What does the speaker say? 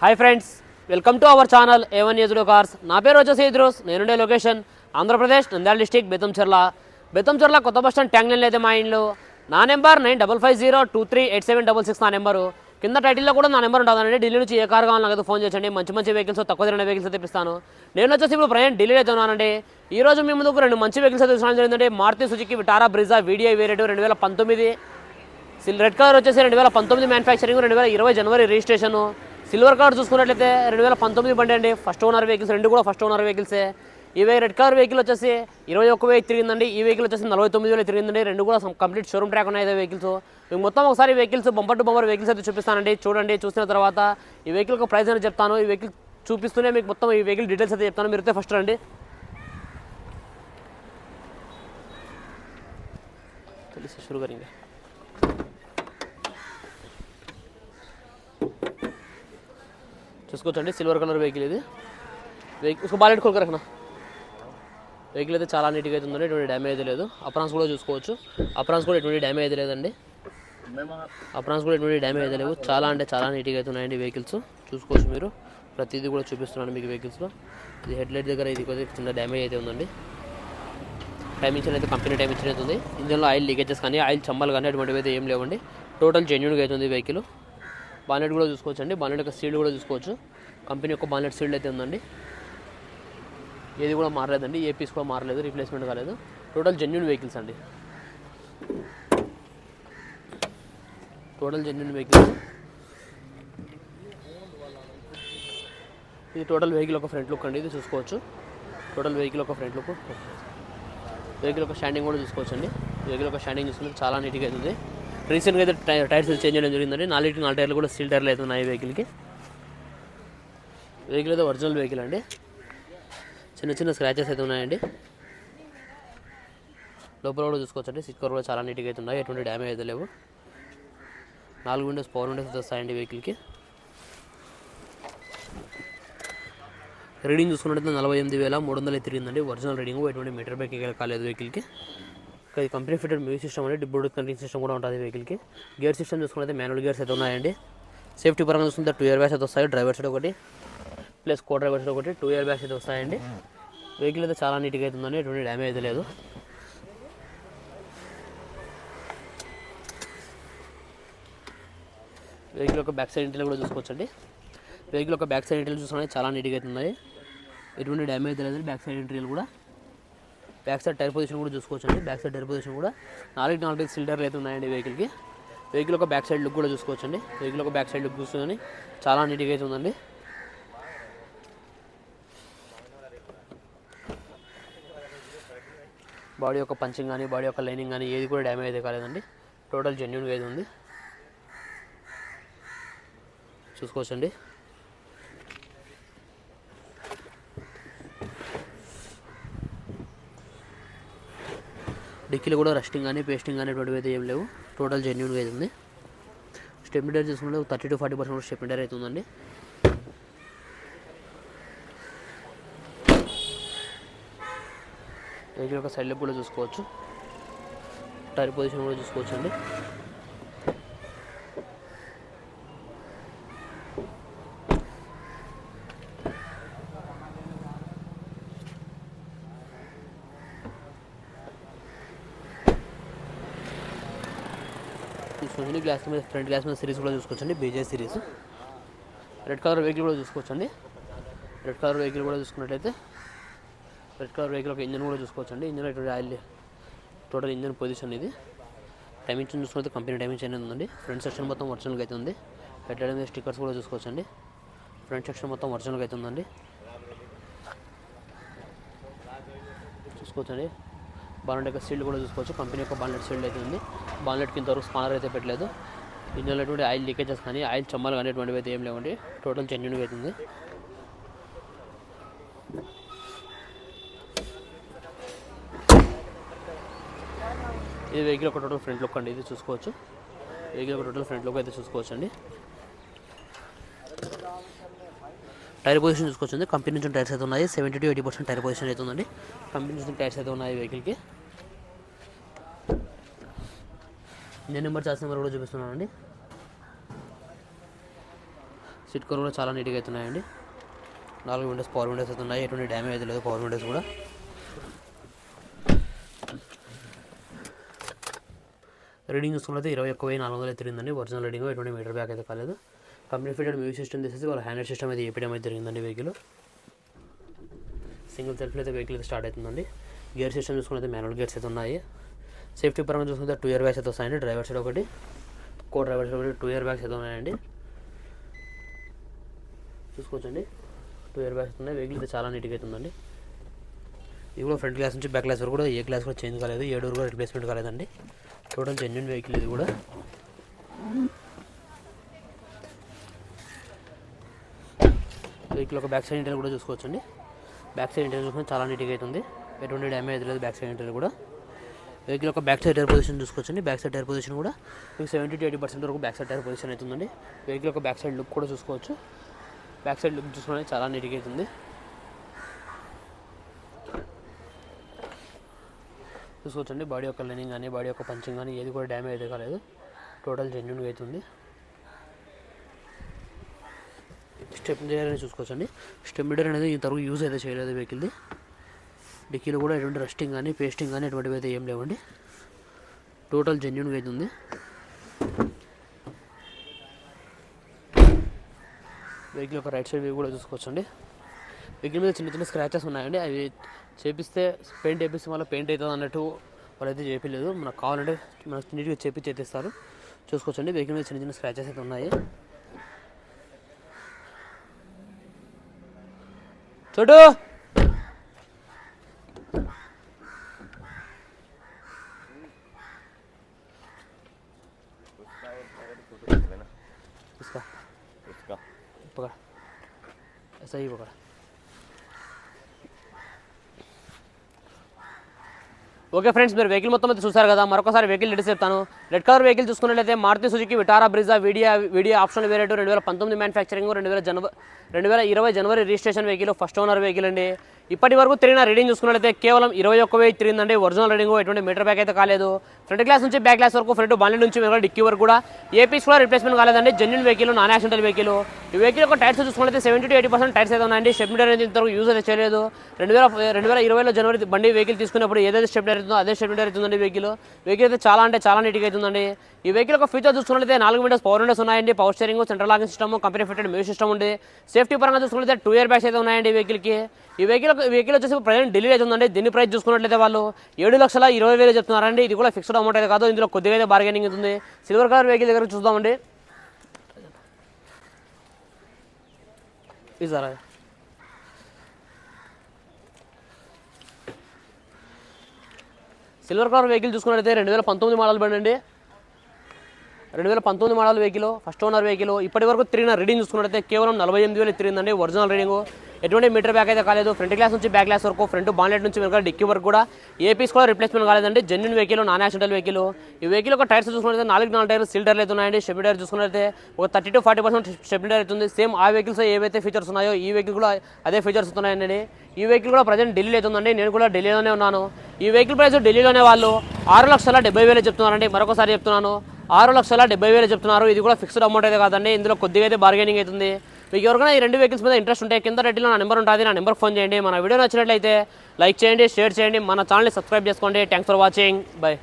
Hi friends welcome to our channel A1 ఎజుడో cars నా పేరు వచ్చేసి ఇద్రోస్ నేనుండే లొకేషన్ ఆంధ్రప్రదేశ్ నంద్యాల డిస్టిక్ బెతంచెర్ల బెతంచెర్ల కొత్త బస్ స్టాండ్ ట్యాంగ్ లైన్ అయితే మా ఇంట్లో నా number nine double five zero two three eight seven double six నా నెంబరు. కింద టైటిల్లో కూడా నా నెంబర్ ఉంటుందండి. ఢిల్లీ నుంచి ఏ కార్ కావాలన్నా కదా ఫోన్ చేయండి. మంచి మంచి వెహికల్స్ తక్కువ తిరిగిన వెహికల్స్ తెప్పిస్తాను. నేను వచ్చేసి ఇప్పుడు ప్రయాణం ఢిల్లీ అయితే ఉన్నానండి. ఈ రోజు మీ ముందుకు రెండు మంచి వెహికల్స్ అయితే తీసుకోవడం జరిగిందంటే Maruti Suzuki Vitara Brezza video variant రెండు వేల పంతొమ్మిది. రెడ్ కలర్ వచ్చేసి రెండు వేల పంతొమ్మిది మ్యానుఫ్యాక్చరింగ్ రెండు వేల ఇరవై జనవరి రిజిస్ట్రేషను సిల్వర్ కార్ చూసుకున్నట్లయితే రెండు వేల పంతొమ్మిది బండి అండి. ఫస్ట్ ఓనర్ వెహికల్స్ రెండు కూడా ఫస్ట్ ఓనర్ వెహికల్సే. ఇవే రెడ్ కార్ వెహికల్ వచ్చేసి ఇరవై ఒక్క వెయ్యి తిరిగిందండి. ఈ వెహికల్ వచ్చేసి నలభై తొమ్మిది వేలు తిరిగిందండి. రెండు కూడా కంప్లీట్ షోరూమ్ ట్రాక్ ఉన్నాయి వెహికల్స్. మీకు మొత్తం ఒకసారి vehicles bumper to bumper vehicles అయితే చూపిస్తానండి. చూడండి చూసిన తర్వాత ఈ వెహికల్ ఒక ప్రైస్ అనేది చెప్తాను. ఈ వెహికల్ చూపిస్తూనే మీకు మొత్తం ఈ వెహికల్ డీటెయిల్స్ అయితే చెప్తాను. మీరు ఫస్ట్ రండి. తెలిసి షురు చూసుకోవచ్చండి. సిల్వర్ కలర్ వెహికల్ ఇది. వెహికల్ బాలెట్ కొలక రకనా? వెహికల్ అయితే చాలా నీట్గా అయితే ఉందండి. ఎటువంటి డ్యామేజ్ అయితే లేదు. అప్రాన్స్ కూడా చూసుకోవచ్చు. అప్రాన్స్ కూడా ఎటువంటి డ్యామేజ్ లేదండి. అప్రాన్స్ కూడా ఎటువంటి డ్యామేజ్ లేవు. చాలా అంటే చాలా నీట్గా అయితే ఉన్నాయండి వెహికల్స్ చూసుకోవచ్చు మీరు. ప్రతిదీ కూడా చూపిస్తున్నాను మీకు వెహికల్స్లో ఇది హెడ్లైట్ దగ్గర ఇది కొద్దిగా చిన్న డ్యామేజ్ అయితే ఉందండి. టైమింగ్స్ అయితే కంపెనీ టైమింగ్స్ అయితే ఉంది. ఇందులో ఆయిల్ లీకేజెస్ కానీ ఆయిల్ చంబలు కానీ అటువంటివి అయితే ఏం లేవండి. టోటల్ జెన్యున్గా అయితే ఉంది వెహికల్ బానెట్ కూడా చూసుకోవచ్చు అండి బానెట్ యొక్క సీల్డ్ కూడా చూసుకోవచ్చు. కంపెనీ యొక్క బానెట్ సీల్డ్ అయితే ఉందండి. ఏది కూడా మారలేదండి. ఏ పీస్ కూడా మారలేదు. రీప్లేస్మెంట్ కాలేదు. టోటల్ జెన్యున్ వెహికల్స్ అండి. Total genuine vehicles. ఇది టోటల్ వెహికల్ ఒక ఫ్రంట్ లుక్ అండి. ఇది చూసుకోవచ్చు. టోటల్ వెహికల్ ఒక ఫ్రంట్ లుక్. వెహికల్ ఒక స్టాండింగ్ కూడా చూసుకోవచ్చు అండి వెహికల్ ఒక స్టాండింగ్ చూసుకుంటే చాలా నీట్గా అవుతుంది. రీసెంట్గా అయితే టై- టైర్స్ చేంజ్ చేయడం జరిగిందండి. నాలుగు నాలుగు టైర్లు కూడా స్టీల్ టైర్లు అవుతున్నాయి వెహికల్కి వెహికల్ అయితే ఒరిజినల్ వెహికల్ అండి. చిన్న చిన్న స్క్రాచెస్ అయితే ఉన్నాయండి. లోపల కూడా చూసుకోవచ్చండి. సిట్ కవర్ కూడా చాలా నీట్గా అయితే ఉన్నాయి. ఎటువంటి డ్యామేజ్ అయితే లేవు. నాలుగు విండోస్ పవర్ విండోస్ అయితే వస్తాయండి వెహికల్కి రీడింగ్ చూసుకున్నట్లయితే నలభై ఎనిమిది వేల మూడు వందలు తిరిగిందండి. ఒరిజినల్ రీడింగ్ ఎటువంటి మీటర్ బ్రేక్ కాలేదు వెహికల్కి ఇది కంపెనీ ఫిటెడ్ మ్యూజిక్ సిస్టమ్ అండి డిబ్బుడ్ కంట్రింగ్ సిస్టమ్ కూడా ఉంటుంది వెహికల్కి గేర్ సిస్టమ్ చూసుకుంటే మాన్యువల్ గేర్స్ అయితే ఉన్నాయండి. సేఫ్టీ పరంగా చూసుకుంటే టూ ఇయర్ బ్యాగ్స్ అయితే వస్తాయి డ్రైవర్ సైడ్ ఒకటి ప్లస్ కో డ్రైవర్ సైడ్ ఒకటి టూ ఇయర్ బ్యాగ్స్ అయితే వస్తాయండి. వెహికల్ అయితే చాలా నీట్గా అయితే ఉందండి ఎటువంటి డ్యామేజ్ అయితే లేదు. వెహికల్ యొక్క బ్యాక్ సైడ్ ఇంటీరియర్ కూడా చూసుకోవచ్చండి. వెహికల్ యొక్క బ్యాక్ సైడ్ ఇంటీరియర్ చూసుకుంటే చాలా నీట్గా అయితే ఉన్నాయి. ఎటువంటి డ్యామేజ్ లేదు బ్యాక్ సైడ్ ఇంటీరియర్ కూడా. బ్యాక్ సైడ్ టైర్ పొజిషన్ కూడా చూసుకోవచ్చండి. బ్యాక్ సైడ్ టైర్ పొజిషన్ కూడా నాలుగు నాలుగు సిలిండర్లు అయితే ఉన్నాయండి వెహికల్కి. వెహికల్ ఒక బ్యాక్ సైడ్ లుక్ కూడా చూసుకోవచ్చండి. వెహికల్ ఒక బ్యాక్ సైడ్ లుక్ చూసుకొని చాలా నీట్గా అయితే ఉందండి. బాడీ యొక్క పంచింగ్ కానీ బాడీ యొక్క లైనింగ్ కానీ ఏది కూడా డ్యామేజ్ అయితే కాలేదండి. టోటల్ జెన్యున్గా అయితే ఉంది. చూసుకోవచ్చండి. డిక్కీలు కూడా రస్టింగ్ కానీ పేస్టింగ్ కానీ అటువంటివి అయితే ఏం లేవు. టోటల్ జెన్యున్గా అయితే ఉంది. స్టెప్ మీటర్ చూసుకుంటే thirty to forty percent step meter అయితే ఉందండి. వెహికల్ యొక్క సైడ్ లుక్ కూడా చూసుకోవచ్చు. టైర్ పొజిషన్ కూడా చూసుకోవచ్చు అండి చూసుకోండి గ్లాస్ మీద ఫ్రంట్ గ్లాస్ మీద సిరీస్ కూడా చూసుకోవచ్చండి BJ series. Red colour vehicle కూడా చూసుకోవచ్చండి. రెడ్ కలర్ వెహికల్ కూడా చూసుకున్నట్లయితే రెడ్ కలర్ వెహికల్ ఒక ఇంజన్ కూడా చూసుకోవచ్చండి. ఇంజన్ ఎటువంటి ఆయిల్ టోటల్ ఇంజన్ పొజిషన్ ఇది. టైమింగ్ చూసుకుంటే కంపెనీ టైమింగ్ అనేది ఉందండి. ఫ్రంట్ సెక్షన్ మొత్తం ఒరిజినల్గా అయితే ఉంది. హెడ్ మీద స్టిక్కర్స్ కూడా చూసుకోవచ్చండి. ఫ్రంట్ సెక్షన్ మొత్తం ఒరిజినల్గా అయితే ఉందండి. చూసుకోవచ్చండి. బాలెట్ యొక్క సీల్డ్ కూడా చూసుకోవచ్చు. కంపెనీ యొక్క బాలెట్ సీల్డ్ అయితే ఉంది. బాన్లెట్ కింద వరకు స్పానర్ అయితే పెట్టలేదు. ఇందులో ఎటువంటి ఆయిల్ లీకేజెస్ కానీ ఆయిల్ చమ్మలు కానీ అయితే ఏం లేవండి. టోటల్ జెన్యున్గా అవుతుంది ఇది వెహికల్ ఒక టోటల్ ఫ్రంట్ లుక్ అండి ఇది చూసుకోవచ్చు. వెహికల్ ఒక టోటల్ ఫ్రంట్ లుక్ అయితే చూసుకోవచ్చు అండి టైర్ పొజిషన్ చూసుకోవచ్చు కంపెనీ నుంచి టైర్స్ అయితే ఉన్నాయి. Seventy to eighty percent tyre position అయితే ఉందండి. కంపెనీ నుంచి టైర్స్ అయితే ఉన్నాయి వెహికల్కి. నేను నెంబర్ చార్జ్ నెంబర్ కూడా చూపిస్తున్నానండి. సీట్ కవర్ కూడా చాలా నీట్గా అవుతున్నాయండి. నాలుగు విండోస్ పవర్ విండోస్ అయితే ఉన్నాయి. ఎటువంటి డ్యామేజ్ అయితే లేదు పవర్ విండోస్ కూడా. రీడింగ్ చూసుకున్నైతే ఇరవై ఒక్క వెయ్యి నాలుగు వందలు తిరిగిందండి. ఒరిజినల్ రీడింగ్ ఎటువంటి మీటర్ బ్యాక్ అయితే కాలేదు. కంపెనీ ఫిటెడ్ మ్యూజిక్ సిస్టమ్ తీసేసి వాళ్ళ హ్యాండ్ సిస్టమ్ అయితే ఏపీఎం అయితే జరిగిందండి వెహికల్ సింగిల్ సెల్ఫ్లో అయితే వెహికల్ అయితే స్టార్ట్ అవుతుందండి. గేర్ సిస్టమ్ చూసుకున్నైతే మాన్యువల్ గేర్స్ అయితే ఉన్నాయి. సేఫ్టీ పరంగా చూసుకుంటే టూ ఇయర్ బ్యాగ్స్ అయితే వస్తాయండి. డ్రైవర్ సైడ్ ఒకటి కో డ్రైవర్ సైడ్ ఒకటి టూ ఇయర్ బ్యాగ్స్ అయితే ఉన్నాయండి. చూసుకోవచ్చండి. టూ ఇయర్ బ్యాగ్స్ ఉన్నాయి. వెహికల్ అయితే చాలా నీట్గా అయితే ఉందండి ఇది కూడా ఫ్రంట్ గ్లాస్ నుంచి బ్యాక్ గ్లాస్ వరకు కూడా ఏ గ్లాస్ కూడా చేంజ్ కాలేదు. ఏ డోర్ కూడా రిప్లేస్మెంట్ కాలేదండి. టోటల్ జెన్యున్ వెహికల్ ఇది కూడా. వెహికల్ ఒక బ్యాక్ సైడ్ ఇంటర్ కూడా చూసుకోవచ్చండి. బ్యాక్ సైడ్ ఇంటర్ చూసుకుంటే చాలా నీట్గా అవుతుంది ఎటువంటి డ్యామేజ్ లేదు బ్యాక్ సైడ్ ఇంటర్ కూడా. వెహికల్ ఒక బ్యాక్ సైడ్ టైర్ పొజిషన్ చూసుకోవచ్చండి. బ్యాక్ సైడ్ టైర్ పొజిషన్ కూడా మీకు సెవెంటీ టు ఎయిటీ పర్సెంట్ వరకు బ్యాక్ సైడ్ టైర్ పొజిషన్ అవుతుందండి. వెహికల్ ఒక బ్యాక్ సైడ్ లుక్ కూడా చూసుకోవచ్చు. బ్యాక్ సైడ్ లుక్ చూసుకుంటే చాలా నీట్గా అవుతుంది. చూసుకోవచ్చండి. బాడీ యొక్క లైనింగ్ కానీ బాడీ యొక్క పంచింగ్ కానీ ఏది కూడా డ్యామేజ్ అయితే కాలేదు. టోటల్ జెన్యున్గా అవుతుంది. స్టెప్ చేయాలని చూసుకోవచ్చండి. స్టెప్ మీటర్ అనేది ఇంతవరకు యూజ్ అయితే చేయలేదు వెహికల్ది డిక్కీలో కూడా ఎటువంటి రస్టింగ్ కానీ పేస్టింగ్ కానీ ఎటువంటివి అయితే ఏం లేవండి. టోటల్ జెన్యున్గా అవుతుంది వెహికల్ యొక్క రైట్ సైడ్ వ్యూ కూడా చూసుకోవచ్చండి. వెహికల్ మీద చిన్న చిన్న స్క్రాచెస్ ఉన్నాయండి. అవి చేపిస్తే పెయింట్ వేపిస్తే మళ్ళీ పెయింట్ అవుతుంది అన్నట్టు వాళ్ళైతే చేయలేదు మనకు కావాలంటే మనకు నీట్గా చేపి చేతిస్తారు చూసుకోవచ్చండి. వెహికల్ మీద చిన్న చిన్న స్క్రాచెస్ అయితే ఉన్నాయి. చూడు इसका इसका पकड़ ऐसा ही पकड़ ఓకే ఫ్రెండ్స్ మీరు వెహికల్ మొత్తం అయితే చూసారు కదా మరొకసారి వెహికల్ డీటెయిల్స్ చెప్తాను రెడ్ కలర్ వెహికల్ చూసుకున్నట్లయితే Maruti Suzuki Vitara Brezza video video option వేరేటు రెండు వేల పంతొమ్మిది మ్యానుఫ్యాక్చరింగ్ రెండు వేల జనవరి రెండు వేల ఇరవై జనవరి registration vehicle first owner vehicle అండి ఇప్పటి వరకు తిరిగిన రీడింగ్ చూసుకున్నట్లయితే కేవలం ఇరవై ఒక్క వెయ్యి తిరిగిందండి. ఒరిజినల్ రీడింగ్ ఎటువంటి మీటర్ బ్యాక్ అయితే కాలేదు. ఫ్రంట్ క్లాస్ నుంచి బ్యాక్ క్లాస్ వరకు ఫ్రంట్ బండి నుంచి వెనకాల డిక్కీ వరకు కూడా ఏపీస్ కూడా రిప్లేస్మెంట్ కాలేదండి. Genuine vehicle non accidental vehicle ఈ వెహికల్ యొక్క టైర్స్ చూసుకున్నట్లయితే seventy to eighty percent tyres అయితే ఉన్నాయండి. స్టెప్ మీటర్ అనేది ఇంతవరకు యూజ్ అయితే చేయలేదు. రెండు వేల రెండు వేల ఇరవైలో జనవరి బండి వెహికల్ తీసుకున్నప్పుడు ఏదైతే స్టెప్ మీటర్ అవుతుందో అదే స్టెప్ మీటర్ అవుతుందండి వెహికల్ వెహికల్ అయితే చాలా అంటే చాలా నీట్గా అవుతుందండి. ఈ వెహికల్ యొక్క ఫీచర్ చూసుకున్నట్లయితే నాలుగు మీటర్స్ పవర్ విండోస్ ఉన్నాయండి. Power steering central locking system company fitted music system ఉంది. సేఫ్టీ పరంగా చూసుకున్నట్లయితే టూ ఇయర్ బ్యాగ్స్ అయితే ఉన్నాయండి ఈ వెహికల్కి ఈ వెహికల్ వెహికల్ వచ్చేసి ప్రజెంట్ ఢిల్లీ అయితే ఉందండి. దీని ప్రైస్ చూసుకున్నట్లయితే వాళ్ళు ఏడు లక్షల ఇరవై వేలు చెప్తున్నారండి. ఇది కూడా ఫిక్స్డ్ అమౌంట్ అయితే కాదు. ఇందులో కొద్దిగా అయితే బార్గెనింగ్ ఉంది. సిల్వర్ కలర్ వెహికల్ దగ్గర చూద్దామండి. ఇది సార్ సిల్వర్ కలర్ వెహికల్ చూసుకున్నట్లయితే రెండు వేల పంతొమ్మిది మోడల్ బండి అండి. రెండు వేల పంతొమ్మిది model vehicle first owner vehicle ఇప్పటి వరకు తిరిగిన రీడింగ్ చూసుకున్నట్లయితే కేవలం నలభై ఎనిమిది వేలు తిరిగిందండి. ఒరిజినల్ రీడింగ్ ఎటువంటి మీటర్ బ్యాక్ అయితే కాలేదు. ఫ్రంట్ గ్లాస్ నుంచి బ్యాక్ గ్లాస్ వరకు ఫ్రంట్ బాన్లెట్ నుంచి వెనకాల డిక్కీ వరకు కూడా ఏపీస్ కూడా రిప్లేస్మెంట్ కాలేదండి. Genuine vehicle non accidental vehicle ఈ వెహికల్ ఒక టైర్స్ చూసుకున్నట్లయితే నాలుగు నాలుగు టైర్లు సిల్డర్లు టైర్లు అయితే ఉన్నాయండి. స్టెప్ టైర్ చూసుకున్నట్లయితే ఒక thirty to forty percent step tyre అవుతుంది. సేమ్ ఆ వెహికల్స్ ఏవైతే ఫీచర్స్ ఉన్నాయో ఈ వెహికల్ కూడా అదే ఫీచర్స్ ఉన్నాయండి. ఈ వెహికల్ కూడా ప్రజెంట్ ఢిల్లీలో అవుతుందండి నేను కూడా ఢిల్లీలోనే ఉన్నాను. ఈ వెహికల్ ప్రైస్ ఢిల్లీలోనే వాళ్ళు ఆరు లక్షల డెబ్బై వేలు చెప్తున్నారండి. మరొకసారి చెప్తున్నాను. ఆరు లక్షల డెబ్బై వేలు చెప్తున్నారు. ఇది కూడా ఫిక్స్డ్ అమౌంట్ అయితే కాదండి. ఇందులో కొద్దిగా అయితే బార్గెనింగ్ అవుతుంది. మీకు ఎవరికైనా ఈ రెండు వెహికల్స్ మీద ఇంట్రెస్ట్ ఉంటే కింద రెడ్డిలో నా నెంబర్ ఉంటుంది. నా నెంబర్ ఫోన్ చేయండి. మన వీడియో నచ్చినట్లయితే లైక్ చేయండి షేర్ చేయండి. మన ఛానల్ని సబ్స్క్రైబ్ చేసుకోండి. Thanks for watching bye